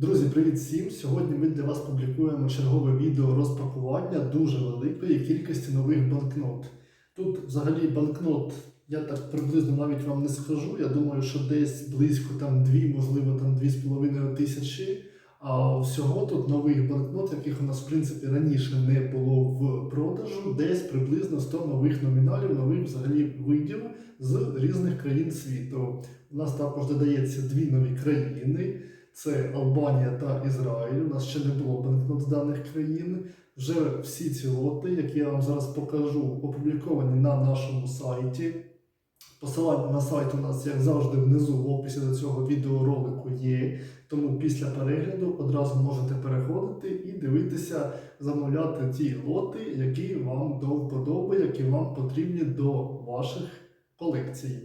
Друзі, привіт всім! Сьогодні ми для вас публікуємо чергове відео розпакування дуже великої кількості нових банкнот. Тут взагалі банкнот, я так приблизно навіть вам не скажу. Я думаю, що десь близько там дві, можливо, там дві з половиною тисячі. А всього тут нових банкнот, яких у нас в принципі раніше не було в продажу, десь приблизно 100 нових номіналів, нових взагалі видів з різних країн світу. У нас також додається дві нові країни. Це Албанія та Ізраїль. У нас ще не було банкнот з даних країн. Вже всі ці лоти, які я вам зараз покажу, опубліковані на нашому сайті. Посилання на сайт у нас, як завжди, внизу в описі до цього відеоролику є. Тому після перегляду одразу можете переходити і дивитися, замовляти ті лоти, які вам до вподоби, які вам потрібні до ваших колекцій.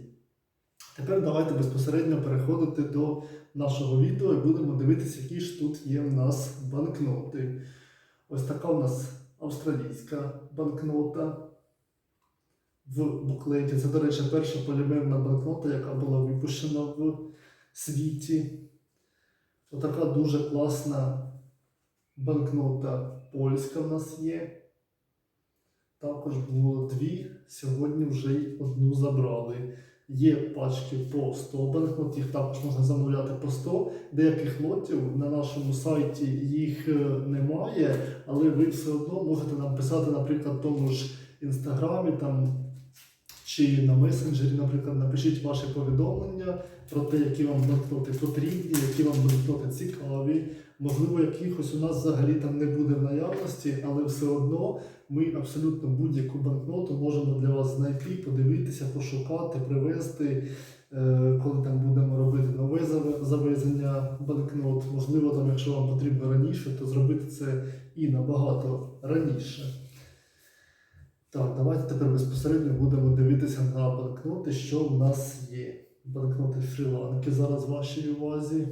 Тепер давайте безпосередньо переходити до нашого відео і будемо дивитися, які ж тут є в нас банкноти. Ось така у нас австралійська банкнота в буклеті. Це, до речі, перша полімерна банкнота, яка була випущена в світі. Отака дуже класна банкнота польська в нас є. Також було дві, сьогодні вже й одну забрали. Є пачки по 100 банкнот, їх також можна замовляти по 100. Деяких лотів на нашому сайті їх е, немає, але ви все одно можете нам писати, наприклад, в тому ж інстаграмі там, чи на месенджері, наприклад, напишіть ваші повідомлення про те, які вам банкноти потрібні, які вам банкноти цікаві. Можливо, якихось у нас взагалі там не буде в наявності, але все одно ми абсолютно будь-яку банкноту можемо для вас знайти, подивитися, пошукати, привезти, е, коли там будемо робити нове завезення банкнот. Можливо, там, якщо вам потрібно раніше, то зробити це і набагато раніше. Так, давайте тепер безпосередньо будемо дивитися на банкноти, що в нас є. Банкноти Шрі-Ланки зараз в вашій увазі.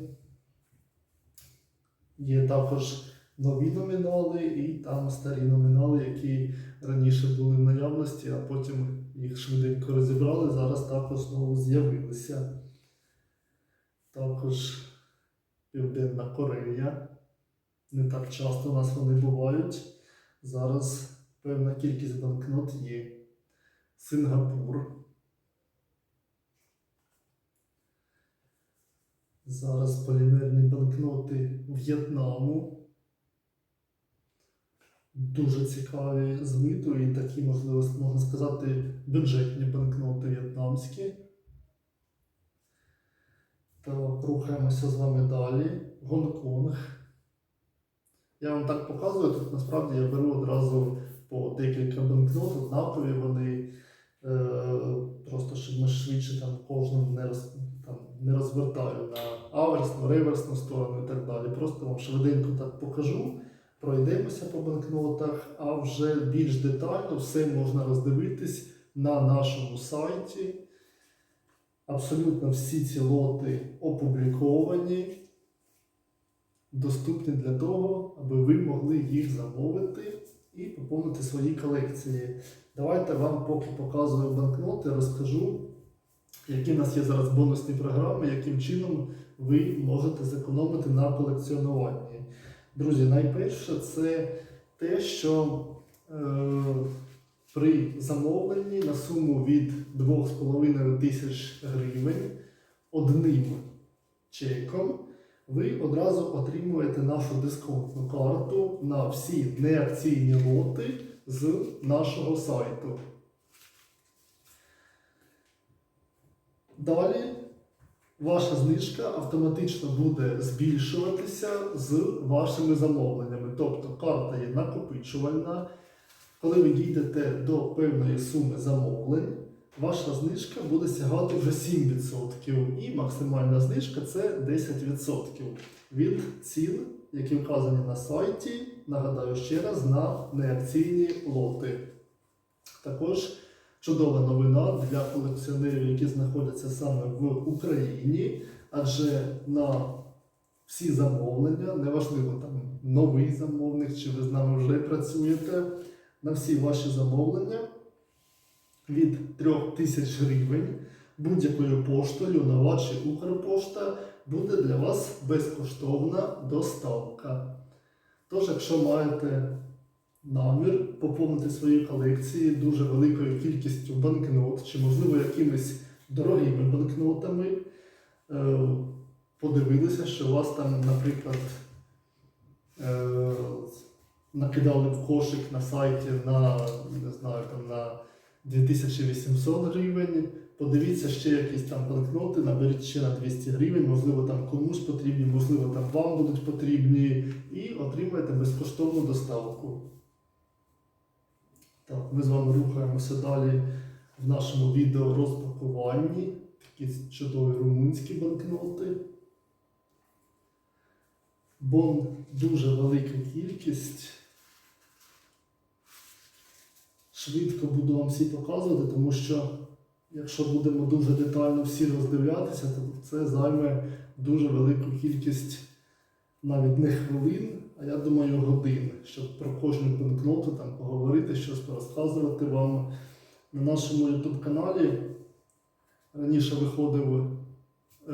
Є також нові номінали і там старі номінали, які раніше були в наявності, а потім їх швиденько розібрали. Зараз також знову з'явилися. Також Південна Корея. Не так часто у нас вони бувають. Зараз певна кількість банкнот є. Сингапур. Зараз полімерні банкноти В'єтнаму. Дуже цікаві з виду і такі, можливо, можна сказати, бюджетні банкноти в'єтнамські. Так, рухаємося з вами далі. Гонконг. Я вам так показую, тут насправді я беру одразу по декілька банкнот, однакові вони. Е, просто щоб ми швидше там кожному не, роз, розвертаю на аверсну, реверсну сторону і так далі. Просто вам швиденько так покажу, пройдемося по банкнотах, а вже більш детально все можна роздивитись на нашому сайті. Абсолютно всі ці лоти опубліковані, доступні для того, аби ви могли їх замовити і поповнити свої колекції. Давайте вам поки показую банкноти, розкажу, які в нас є зараз бонусні програми, яким чином ви можете зекономити на колекціонуванні. Друзі, найперше це те, що е, при замовленні на суму від 2,5 тисяч гривень одним чеком ви одразу отримуєте нашу дисконтну карту на всі неакційні лоти з нашого сайту. Далі ваша знижка автоматично буде збільшуватися з вашими замовленнями. Тобто карта є накопичувальна. Коли ви дійдете до певної суми замовлень, ваша знижка буде сягати вже 7%. І максимальна знижка це 10% від цін, які вказані на сайті. Нагадаю ще раз на неакційні лоти. Також чудова новина для колекціонерів, які знаходяться саме в Україні, адже на всі замовлення, неважливо там новий замовник, чи ви з нами вже працюєте, на всі ваші замовлення від 3000 гривень будь-якою поштою, нова чи Укрпошта, буде для вас безкоштовна доставка. Тож, якщо маєте намір поповнити свої колекції дуже великою кількістю банкнот, чи, можливо, якимись дорогими банкнотами, е, подивилися, що у вас там, наприклад, е, накидали в кошик на сайті на, не знаю, там на 2800 гривень. Подивіться ще якісь там банкноти, наберіть ще на 200 гривень, можливо, там комусь потрібні, можливо, там вам будуть потрібні, і отримаєте безкоштовну доставку. Так, ми з вами рухаємося далі в нашому відео розпакуванні. Такі чудові румунські банкноти. Бон дуже велика кількість. Швидко буду вам всі показувати, тому що якщо будемо дуже детально всі роздивлятися, то це займе дуже велику кількість навіть не хвилин, а я думаю годин, щоб про кожну банкноту там поговорити, щось розказувати вам на нашому YouTube каналі. Раніше виходив е,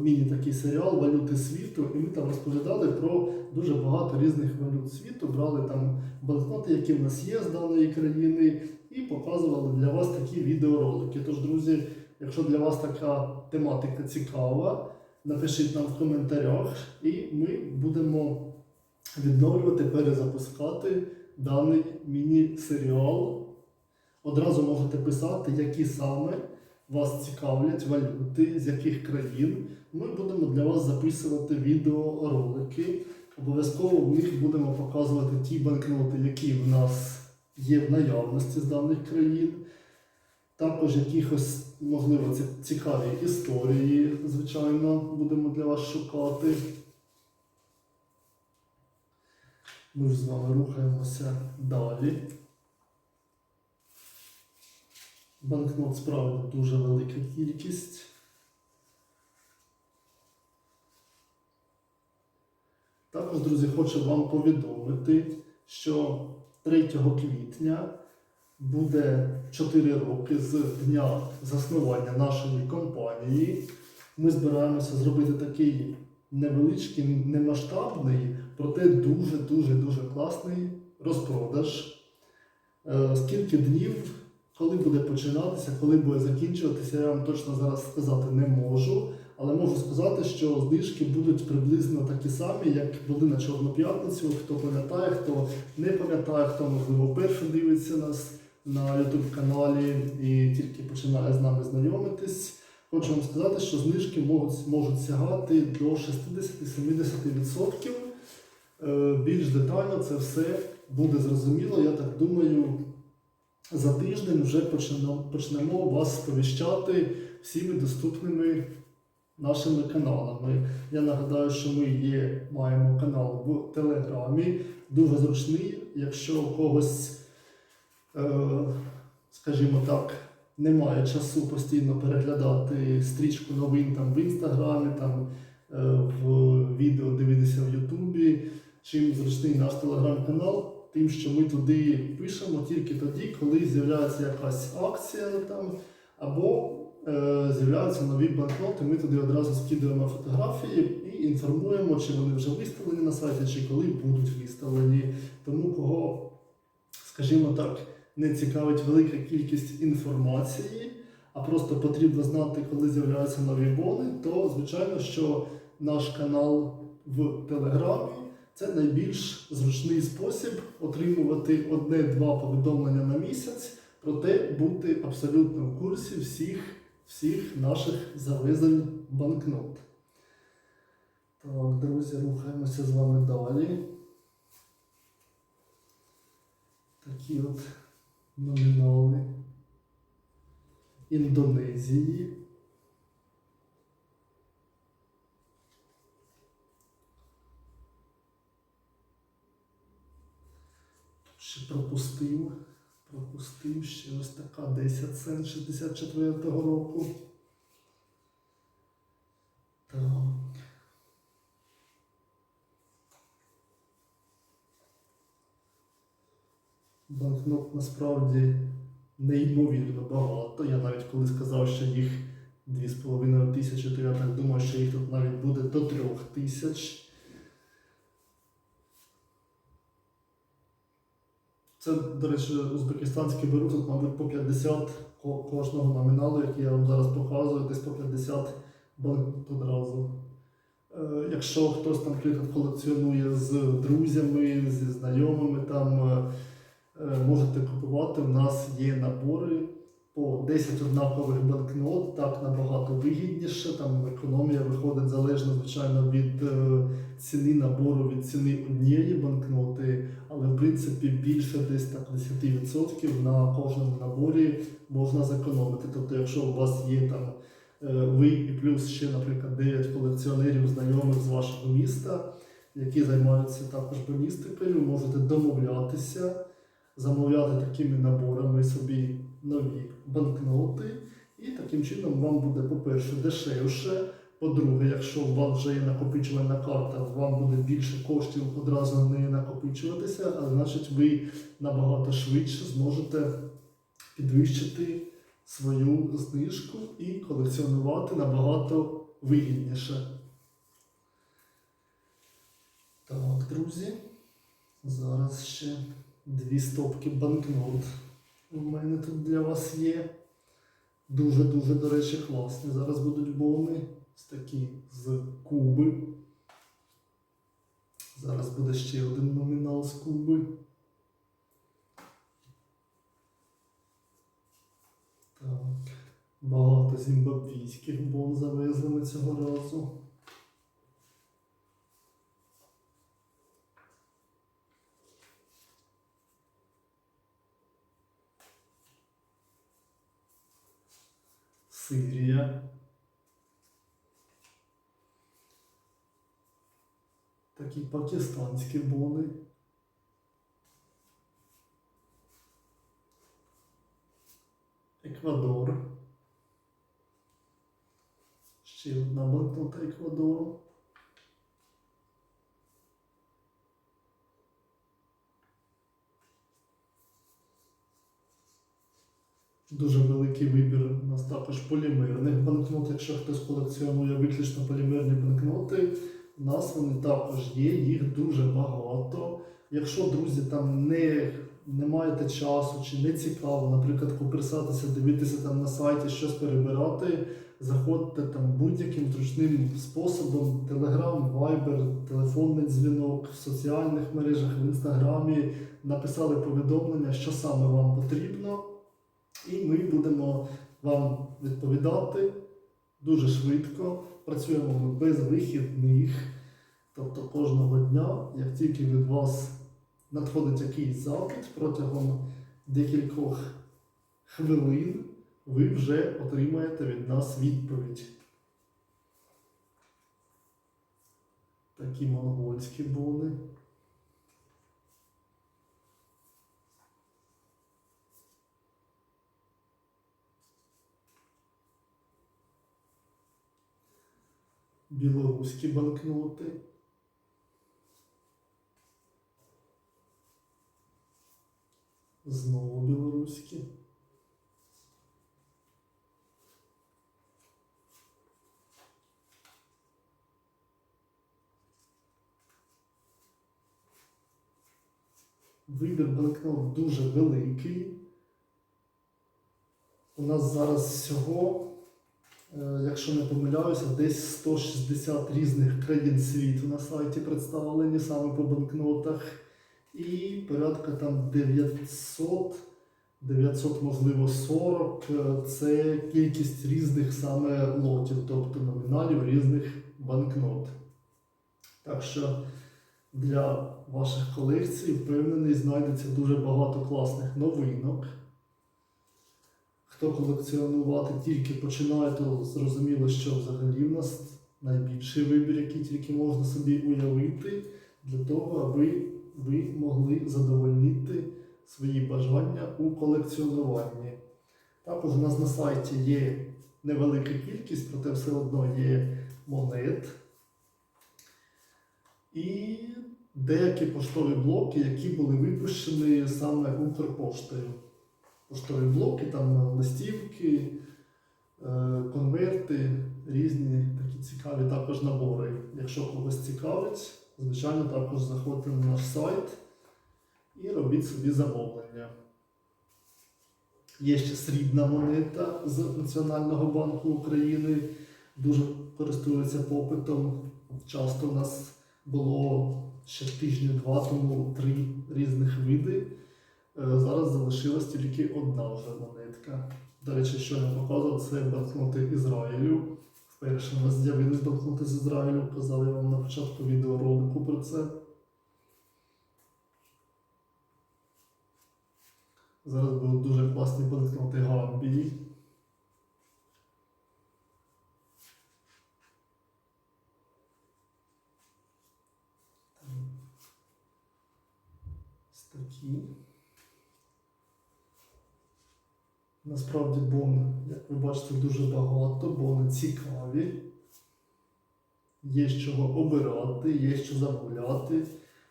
міні такий серіал Валюти світу, і ми там розповідали про дуже багато різних валют світу, брали там банкноти, які в нас є з даної країни, і показували для вас такі відеоролики. Тож, друзі, якщо для вас така тематика цікава, напишіть нам в коментарях, і ми будемо відновлювати, перезапускати даний міні-серіал. Одразу можете писати, які саме вас цікавлять валюти, з яких країн. Ми будемо для вас записувати відеоролики. Обов'язково в них будемо показувати ті банкноти, які в нас є в наявності з даних країн. Також якихось, можливо, ці- цікаві історії, звичайно, будемо для вас шукати. Ми ж з вами рухаємося далі. Банкнот справді дуже велика кількість. Також, друзі, хочу вам повідомити, що 3 квітня буде 4 роки з дня заснування нашої компанії. Ми збираємося зробити такий невеличкий, немасштабний, проте дуже-дуже дуже класний розпродаж. Е, Скільки днів, коли буде починатися, коли буде закінчуватися, я вам точно зараз сказати не можу. Але можу сказати, що знижки будуть приблизно такі самі, як були на Чорну п'ятницю. Хто пам'ятає, хто не пам'ятає, хто можливо перше дивиться нас на YouTube каналі і тільки починає з нами знайомитись. Хочу вам сказати, що знижки можуть, можуть сягати до 60-70%. Е, Більш детально це все буде зрозуміло. Я так думаю, за тиждень вже почнемо, вас сповіщати всіми доступними нашими каналами. Я нагадаю, що ми є, маємо канал в Телеграмі, дуже зручний. Якщо у когось, е, скажімо так, немає часу постійно переглядати стрічку новин там в інстаграмі, там е, в відео дивитися в Ютубі, чим зручний наш телеграм-канал, тим, що ми туди пишемо тільки тоді, коли з'являється якась акція там, або е, з'являються нові банкноти, ми туди одразу скидуємо фотографії і інформуємо, чи вони вже виставлені на сайті, чи коли будуть виставлені. Тому кого, скажімо так, не цікавить велика кількість інформації, а просто потрібно знати, коли з'являються нові бони, то звичайно, що наш канал в Телеграмі це найбільш зручний спосіб отримувати одне-два повідомлення на місяць, проте бути абсолютно в курсі всіх, всіх наших завезень банкнот. Так, друзі, рухаємося з вами далі. Такі от номінали Індонезії. Ще пропустив. Пропустив ще ось така 10 цент 64-го року. Так. Банкнот насправді неймовірно багато. Я навіть коли сказав, що їх 2,5 тисячі, то я так думаю, що їх тут навіть буде до 3 тисяч. Це, до речі, узбекистанський беруть мабуть, по 50 кожного номіналу, який я вам зараз показую, десь по 50 банк одразу. Якщо хтось, там колекціонує з друзями, зі знайомими, там е, е, можете купувати. У нас є набори по 10 однакових банкнот, так набагато вигідніше. Там економія виходить залежно, звичайно, від е, ціни набору, від ціни однієї банкноти, але в принципі більше десь так 10% на кожному наборі можна зекономити. Тобто, якщо у вас є там е, ви і плюс ще, наприклад, 9 колекціонерів знайомих з вашого міста, які займаються також балістикою, можете домовлятися, замовляти такими наборами собі нові банкноти, і таким чином вам буде, по-перше, дешевше. По-друге, якщо у вас вже є накопичувальна карта, вам буде більше коштів одразу неї накопичуватися, а значить ви набагато швидше зможете підвищити свою знижку і колекціонувати набагато вигідніше. Так, друзі. Зараз ще дві стопки банкнот. У мене тут для вас є. Дуже-дуже, до речі, класні. Зараз будуть бони з такі з Куби. Зараз буде ще один номінал з Куби. Так. Багато зімбабвійських бон завезли ми цього разу. Такі пакистанські бони. Еквадор. Ще одна банкнота Еквадору. Дуже великий вибір у нас також полімерних банкнот. Якщо хтось колекціонує виключно полімерні банкноти, нас вони також є, їх дуже багато. Якщо, друзі, там не, не маєте часу чи не цікаво, наприклад, куперсатися, дивитися там на сайті, щось перебирати, заходьте там будь-яким зручним способом: Telegram, Viber, телефонний дзвінок, в соціальних мережах, в інстаграмі, написали повідомлення, що саме вам потрібно. І ми будемо вам відповідати дуже швидко. Працюємо ми без вихідних. Тобто кожного дня, як тільки від вас надходить якийсь запит протягом декількох хвилин, ви вже отримаєте від нас відповідь. Такі монгольські бони. Білоруські банкноти. Знову білоруські. Вибір банкнот дуже великий. У нас зараз всього якщо не помиляюся, десь 160 різних країн світу на сайті представлені саме по банкнотах. І порядка там 900, 900, можливо, 40 е, це кількість різних саме лотів, тобто номіналів різних банкнот. Так що для ваших колекцій, впевнений, знайдеться дуже багато класних новинок. Хто колекціонувати тільки починає, то зрозуміло, що взагалі в нас найбільший вибір, який тільки можна собі уявити, для того, аби ви могли задовольнити свої бажання у колекціонуванні. Також у нас на сайті є невелика кількість, проте все одно є монет. І деякі поштові блоки, які були випущені саме Укрпоштою поштові блоки, там листівки, е, конверти, різні такі цікаві також набори. Якщо когось цікавить, звичайно, також заходьте на наш сайт і робіть собі замовлення. Є ще срібна монета з Національного банку України. Дуже користується попитом. Часто у нас було ще тижнів два тому три різних види. Е, Зараз залишилась тільки одна вже монетка. До речі, що я показував, це банкноти Ізраїлю. Вперше у нас з'явились банкноти з Ізраїлю, казав я вам на початку відеоролику про це. Зараз будуть дуже класні банкноти Гамбії. Ось такі. Насправді бон, як ви бачите, дуже багато, бони цікаві. Є з чого обирати, є що замовляти.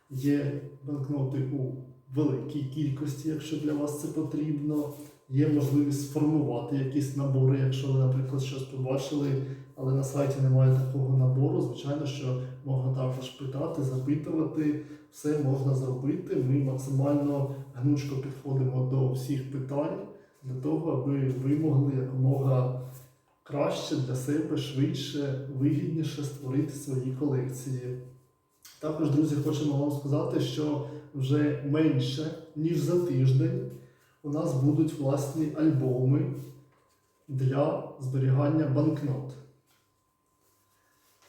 Є банкноти у великій кількості, якщо для вас це потрібно. Є можливість сформувати якісь набори, якщо ви, наприклад, щось побачили, але на сайті немає такого набору. Звичайно, що можна також питати, запитувати. Все можна зробити. Ми максимально гнучко підходимо до всіх питань для того, аби ви могли якомога краще для себе, швидше, вигідніше створити свої колекції. Також, друзі, хочемо вам сказати, що вже менше, ніж за тиждень, у нас будуть власні альбоми для зберігання банкнот.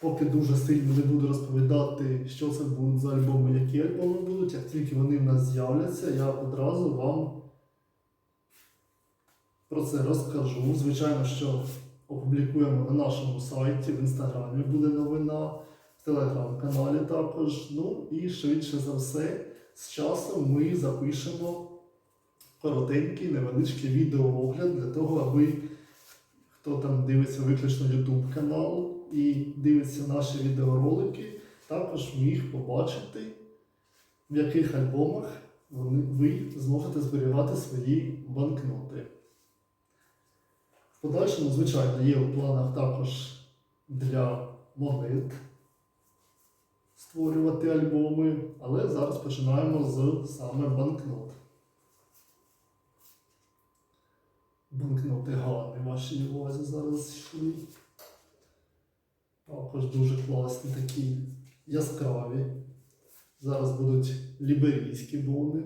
Поки дуже сильно не буду розповідати, що це будуть за альбоми, які альбоми будуть. Як тільки вони в нас з'являться, я одразу вам про це розкажу. Звичайно, що опублікуємо на нашому сайті, в інстаграмі буде новина, в телеграм-каналі також. Ну і швидше за все, з часом ми запишемо коротенький невеличкий відеоогляд для того, аби хто там дивиться виключно YouTube канал і дивиться наші відеоролики, також міг побачити, в яких альбомах вони, ви зможете зберігати свої банкноти. В подальшому, звичайно, є у планах також для монет створювати альбоми, але зараз починаємо з саме банкнот. Банкноти гарні вашій увазі зараз йшли. Також дуже класні такі яскраві. Зараз будуть ліберійські бони.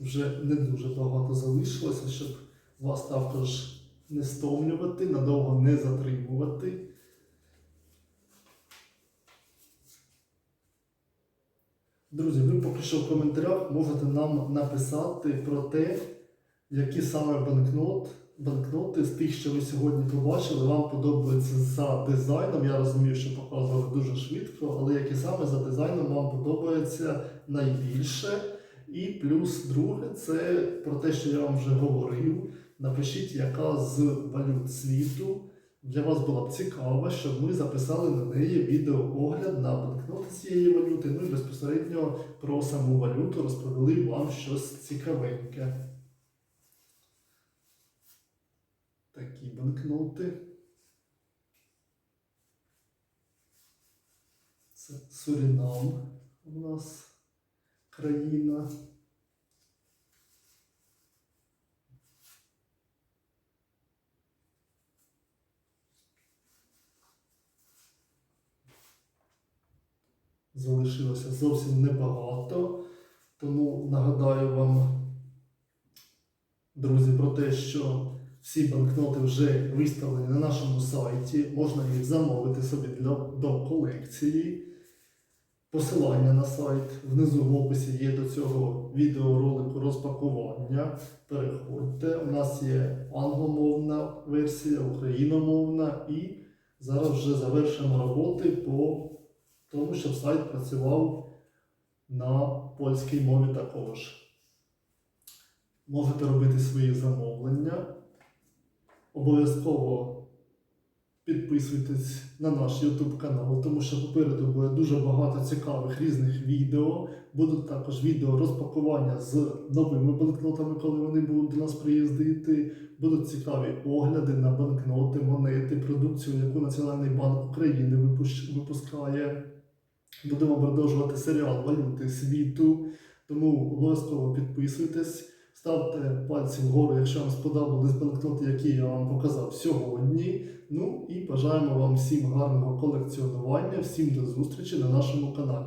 Вже не дуже багато залишилося, щоб вас також не стомлювати, надовго не затримувати. Друзі, ви поки що в коментарях можете нам написати про те, які саме банкнот, банкноти з тих, що ви сьогодні побачили, вам подобаються за дизайном. Я розумію, що показували дуже швидко, але які саме за дизайном вам подобається найбільше. І плюс друге, це про те, що я вам вже говорив. Напишіть, яка з валют світу для вас була б цікава, щоб ми записали на неї відеоогляд на банкноти цієї валюти. Ну і безпосередньо про саму валюту розповіли вам щось цікавеньке. Такі банкноти. Це Сурінам у нас країна. Залишилося зовсім небагато. Тому нагадаю вам, друзі, про те, що всі банкноти вже виставлені на нашому сайті. Можна їх замовити собі для, до колекції. Посилання на сайт внизу в описі є до цього відеоролику розпакування. Переходьте. У нас є англомовна версія, україномовна і зараз вже завершимо роботи по тому, щоб сайт працював на польській мові також. Можете робити свої замовлення. Обов'язково підписуйтесь на наш YouTube канал, тому що попереду буде дуже багато цікавих різних відео. Будуть також відео розпакування з новими банкнотами, коли вони будуть до нас приїздити. Будуть цікаві огляди на банкноти, монети, продукцію, яку Національний банк України випускає. Будемо продовжувати серіал Валюти світу. Тому обов'язково підписуйтесь, ставте пальці вгору, якщо вам сподобались банкноти, які я вам показав сьогодні. Ну і бажаємо вам всім гарного колекціонування, всім до зустрічі на нашому каналі.